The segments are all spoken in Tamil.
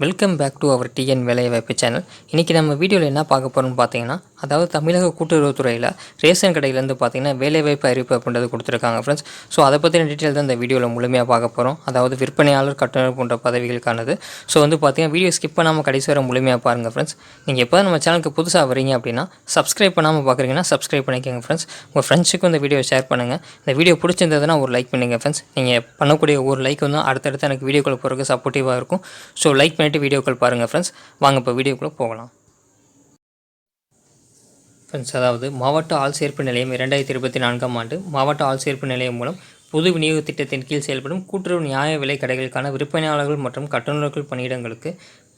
Welcome back to our TN வேலைவாய்ப்பு சேனல் இன்றைக்கி நம்ம வீடியோவில் என்ன பார்க்க போகிறோம்னு பார்த்தீங்கன்னா அதாவது தமிழக கூட்டுறவுத்துறையில் ரேஷன் கடையிலேருந்து பார்த்தீங்கன்னா வேலைவாய்ப்பு அறிவிப்பு அப்படின்றது கொடுத்துருக்காங்க ஃப்ரெண்ட்ஸ் ஸோ அதை பற்றின டீட்டெயில் தான் இந்த வீடியோவில் முழுமையாக பார்க்க போகிறோம் அதாவது விற்பனையாளர் கட்டுநர் போன்ற பதவிகளுக்கானது. ஸோ வந்து பார்த்தீங்கன்னா வீடியோ ஸ்கிப் பண்ணாமல் கடைசி வரை முழுமையாக பாருங்கள் ஃப்ரெண்ட்ஸ் நீங்கள் எப்போ நம்ம சேனலுக்கு புதுசாக வரீங்க அப்படின்னா சப்ஸ்கிரைப் பண்ணாமல் பார்க்குறீங்கன்னா சப்ஸ்கிரைப் பண்ணிக்கோங்க ஃப்ரெண்ட்ஸ் உங்கள் ஃப்ரெண்ட்ஸுக்கும் இந்த வீடியோ ஷேர் பண்ணுங்கள் இந்த வீடியோ பிடிச்சிருந்ததுன்னா ஒரு லைக் பண்ணுங்கள் ஃப்ரெண்ட்ஸ் நீங்கள் பண்ணக்கூடிய ஒரு லைக் வந்து அடுத்தடுத்து எனக்கு வீடியோக்குள்ளே போகிறதுக்கு சப்போர்ட்டிவாக இருக்கும். ஸோ லைக் பண்ணிவிட்டு வீடியோக்கள் பாருங்கள் ஃப்ரெண்ட்ஸ் வாங்க இப்போ வீடியோக்குள்ளே போகலாம். ஃப்ரெண்ட்ஸ் அதாவது மாவட்ட ஆள் சேர்ப்பு நிலையம் இரண்டாயிரத்தி இருபத்தி நான்காம் ஆண்டு மாவட்ட ஆள் சேர்ப்பு நிலையம் மூலம் பொது விநியோக திட்டத்தின் கீழ் செயல்படும் கூட்டுறவு நியாய விலை கடைகளுக்கான விற்பனையாளர்கள் மற்றும் கட்டுநர்கள் பணியிடங்களுக்கு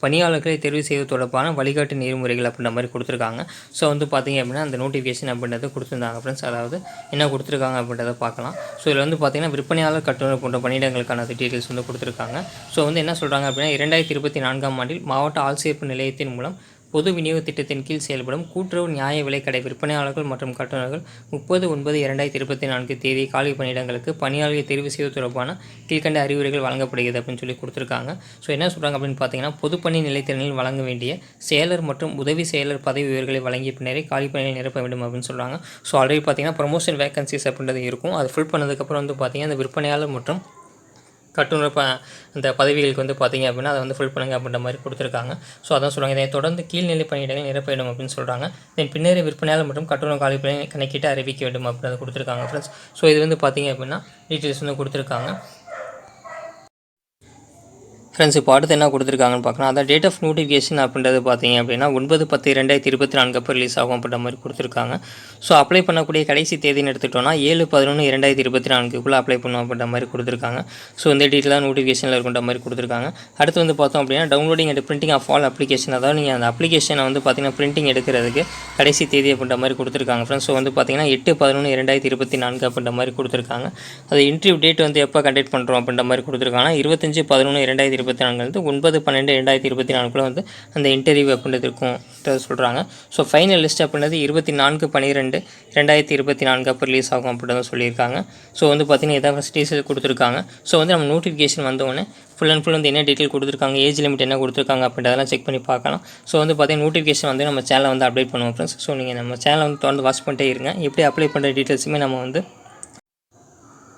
பணியாளர்களை தெரிவு செய்வது தொடர்பான வழிகாட்டு நெறிமுறைகள் அப்படின்ற மாதிரி கொடுத்துருக்காங்க. ஸோ வந்து பார்த்தீங்க அப்படின்னா அந்த நோட்டிஃபிகேஷன் அப்படின்றத கொடுத்துருந்தாங்க ஃப்ரெண்ட்ஸ் அதாவது என்ன கொடுத்துருக்காங்க அப்படின்றத பார்க்கலாம். ஸோ இதில் வந்து பார்த்தீங்கன்னா விற்பனையாளர் கட்டுநர் போன்ற பணியிடங்களுக்கான டீட்டெயில்ஸ் வந்து கொடுத்துருக்காங்க. ஸோ வந்து என்ன சொல்கிறாங்க அப்படின்னா இரண்டாயிரத்தி இருபத்தி நான்காம் ஆண்டில் மாவட்ட ஆள்சேர்ப்பு நிலையத்தின் மூலம் பொது விநியோக திட்டத்தின் கீழ் செயல்படும் கூட்டுறவு நியாய விலைக்கடை விற்பனையாளர்கள் மற்றும் கட்டுநர்கள் முப்பது ஒன்பது இரண்டாயிரத்தி இருபத்தி நான்கு தேதி காலி பணியிடங்களுக்கு பணியாளர்களை தேர்வு செய்வது தொடர்பான கீழ்கண்ட அறிவுரைகள் வழங்கப்படுகிறது அப்படின்னு சொல்லி கொடுத்துருக்காங்க. ஸோ என்ன சொல்கிறாங்க அப்படின்னு பார்த்தீங்கன்னா பொதுப்பணி நிலைத்திறனில் வழங்க வேண்டிய செயலர் மற்றும் உதவி செயலர் பதவி உயர்களை வழங்கிய பின்னரே காலி பணியை நிரப்ப வேண்டும் அப்படின்னு சொல்கிறாங்க ஸோ ஆல்ரெடி பார்த்தீங்கன்னா ப்ரொமோஷன் வேகன்சிஸ் அப்படின்றது இருக்கும். அது ஃபில் பண்ணதுக்கப்புறம் வந்து பார்த்தீங்கன்னா அந்த விற்பனையாளர் மற்றும் கட்டுநர் ப இந்த பதவிகளுக்கு வந்து பார்த்தீங்க அப்படின்னா அதை வந்து ஃபில் பண்ணுங்க அப்படின்ற மாதிரி கொடுத்துருக்காங்க. ஸோ அதான் சொல்கிறாங்க இதை தொடர்ந்து கீழ்நிலை பணியிடங்கள் நிரப்பிடும் அப்படின்னு சொல்கிறாங்க தென் பின்னரே விற்பனையாளர் மற்றும் கட்டுநர் காலி பணி கணக்கிட்டு அறிவிக்க வேண்டும் அப்படின்றத கொடுத்துருக்காங்க ஃப்ரெண்ட்ஸ் ஸோ இது வந்து பார்த்தீங்க அப்படின்னா டீட்டெயில்ஸ் வந்து கொடுத்துருக்காங்க. ஃப்ரெண்ட்ஸ் இப்போ அடுத்து என்ன கொடுத்துருக்காங்கன்னு பார்க்கலாம் அதான் டேட் ஆஃப் நோட்டிஃபிகேஷன் அப்படின்றது பார்த்தீங்க அப்படின்னா ஒன்பது பத்து ரெண்டாயிரத்தி இருபத்தி நான்கு அப்போ ரிலீஸ் ஆகும் அப்படின்ற மாதிரி கொடுத்துருக்காங்க. ஸோ அப்ளை பண்ணக்கூடிய கடைசி தேதின்னு எடுத்துட்டோம்னா ஏழு பதினொன்று இரண்டாயிரத்தி இருபத்தி நான்குக்குள்ளே அப்ளை பண்ணும் அப்படின்ற மாதிரி கொடுத்துருக்காங்க. ஸோ இந்த டீட்டெயிலாக நோட்டிஃபிகேஷனில் இருக்கின்ற மாதிரி கொடுத்துருக்காங்க. அடுத்து வந்து பார்த்தோம் அப்படின்னா downloading and printing of all application அதாவது நீங்கள் அந்த அப்ளிகேஷனை வந்து பார்த்தீங்கன்னா பிரிண்டிங் எடுக்கிறதுக்கு கடைசி தேதி அப்படின்ற மாதிரி கொடுத்துருக்காங்க. ஃப்ரெண்ட்ஸ் ஸோ வந்து பார்த்தீங்கன்னா எட்டு பதினொன்று இரண்டாயிரத்தி இருபத்தி நான்கு அப்படின்ற மாதிரி கொடுத்துருக்காங்க. அது இன்டர்வியூ டேட் வந்து எப்போ கண்டக்ட் பண்ணுறோம் அப்படின்ற மாதிரி கொடுத்துருக்காங்க. இருபத்தஞ்சு பதினொன்று இரண்டாயிரத்தி இருபத்தி நான்குலேருந்து ஒன்பது பன்னெண்டு ரெண்டாயிரத்தி இருபத்தி நாலுக்குள்ளே வந்து அந்த இன்டர்வியூ அப்படின்றது இருக்கும். சொல்கிறாங்க ஸோ ஃபைனல் லிஸ்ட் அப்படின்றது இருபத்தி நான்கு பன்னிரெண்டு ரெண்டாயிரத்தி இருபத்தி நான்கு அப்போ ரிலீஸ் ஆகும் அப்படின்னு சொல்லியிருக்காங்க. ஸோ வந்து பார்த்திங்கன்னா இதான் ஃபஸ்ட் கொடுத்துருக்காங்க. ஸோ வந்து நம்ம நோட்டிஃபிகேஷன் வந்தோடனே ஃபுல் அண்ட் ஃபுல் வந்து என்ன டீட்டெயில் கொடுத்துருக்காங்க ஏஜ் லிமிட் என்ன கொடுத்துருக்காங்க அப்படின்றதெல்லாம் செக் பண்ணி பார்க்கலாம். ஸோ வந்து பார்த்தீங்கன்னா நோட்டிஃபிகேஷன் வந்து நம்ம சேனலை வந்து அப்டேட் பண்ணுவோம் ஃப்ரெண்ட்ஸ் ஸோ நீங்கள் நம்ம சேனலை வந்து தொடர்ந்து வாட்ச் பண்ணிட்டே இருங்க. எப்படி அப்ளை பண்ணுற டீட்டெயில்ஸுமே நம்ம வந்து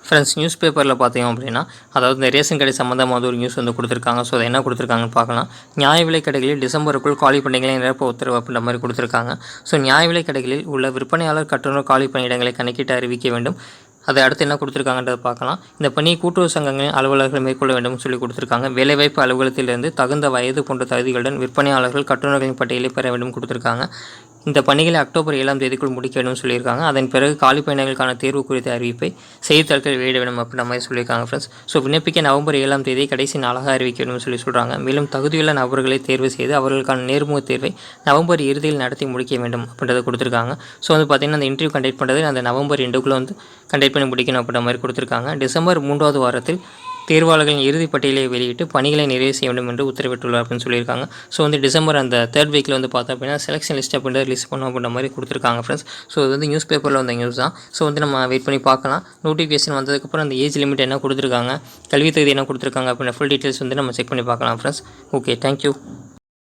ஃப்ரெண்ட்ஸ் நியூஸ் பேப்பரில் பார்த்தீங்க அப்படின்னா அதாவது இந்த ரேஷன் கடை சம்மந்தமாக ஒரு நியூஸ் வந்து கொடுத்துருக்காங்க. ஸோ அதை என்ன கொடுத்துருக்காங்கன்னு பார்க்கலாம். நியாய விலை கடைகளில் டிசம்பருக்குள் காலி பணிகளை நிரப்ப உத்தரவு அப்படின்ற மாதிரி கொடுத்துருக்காங்க. ஸோ நியாய விலை கடைகளில் உள்ள விற்பனையாளர் கட்டணம் காலி பணியிடங்களை கணக்கிட்டு அறிவிக்க வேண்டும். அதை அடுத்து என்ன கொடுத்துருக்காங்கன்றதை பார்க்கலாம். இந்த பணியை கூட்டுறவு சங்கங்களின் அலுவலர்கள் மேற்கொள்ள வேண்டும் சொல்லி கொடுத்துருக்காங்க. வேலைவாய்ப்பு அலுவலகத்திலிருந்து தகுந்த வயது போன்ற தகுதிகளுடன் விற்பனையாளர்கள் கட்டுநர்களின் பட்டியலை பெற வேண்டும் கொடுத்துருக்காங்க. இந்த பணிகளை அக்டோபர் ஏழாம் தேதிக்குள் முடிக்க வேண்டும் சொல்லியிருக்காங்க. அதன் பிறகு காலி பயணங்களுக்கான தேர்வு குறித்த அறிவிப்பை செய்தித்தாள்கள் வெளியிட வேண்டும் அப்படின்ற மாதிரி சொல்லியிருக்காங்க ஃப்ரெண்ட்ஸ் ஸோ விண்ணப்பிக்க நவம்பர் ஏழாம் தேதி கடைசி நாளாக அறிவிக்க வேண்டும் சொல்லி சொல்கிறாங்க மேலும் தகுதியுள்ள நபர்களை தேர்வு செய்து அவர்களுக்கான நேர்முக தேர்வை நவம்பர் இறுதியில் நடத்தி முடிக்க வேண்டும் அப்படின்றத கொடுத்துருக்காங்க. ஸோ வந்து பார்த்திங்கன்னா அந்த இன்டர்வியூ கண்டக்ட் பண்ணுறது அந்த நவம்பர் ரெண்டுக்குள்ளே வந்து கண்டக்ட் பண்ணி முடிக்கணும் அப்படின்ற மாதிரி கொடுத்துருக்காங்க. டிசம்பர் மூன்றாவது வாரத்தில் தேர்வாளர்களின் இறுதிப் பட்டியலை வெளியிட்டு பணிகளை நிறைவு செய்ய வேண்டும் என்று உத்தரவிட்டுள்ளார் அப்படின்னு சொல்லியிருக்காங்க. ஸோ வந்து டிசம்பர் அந்த தேர்ட் வீக்கில் வந்து பார்த்தோம் அப்படின்னா செலெக்ஷன் லிஸ்ட் அப்படின்ற ரிலீஸ் பண்ணும் அப்படின்ற மாதிரி கொடுத்துருக்காங்க ஃப்ரெண்ட்ஸ் ஸோ இது வந்து நியூஸ் பேப்பரில் வந்த நியூஸ் தான். ஸோ வந்து நம்ம வெயிட் பண்ணி பார்க்கலாம். நோட்டிஃபிகேஷன் வந்ததுக்கப்புறம் அந்த ஏஜ் லிமிட் என்ன கொடுத்துருக்காங்க கல்வி தகுதி என்ன கொடுத்துருக்காங்க அப்படின்ற ஃபுல் டீட்டெயில்ஸ் வந்து நம்ம செக் பண்ணி பார்க்கலாம் ஃப்ரெண்ட்ஸ் ஓகே தேங்க்யூ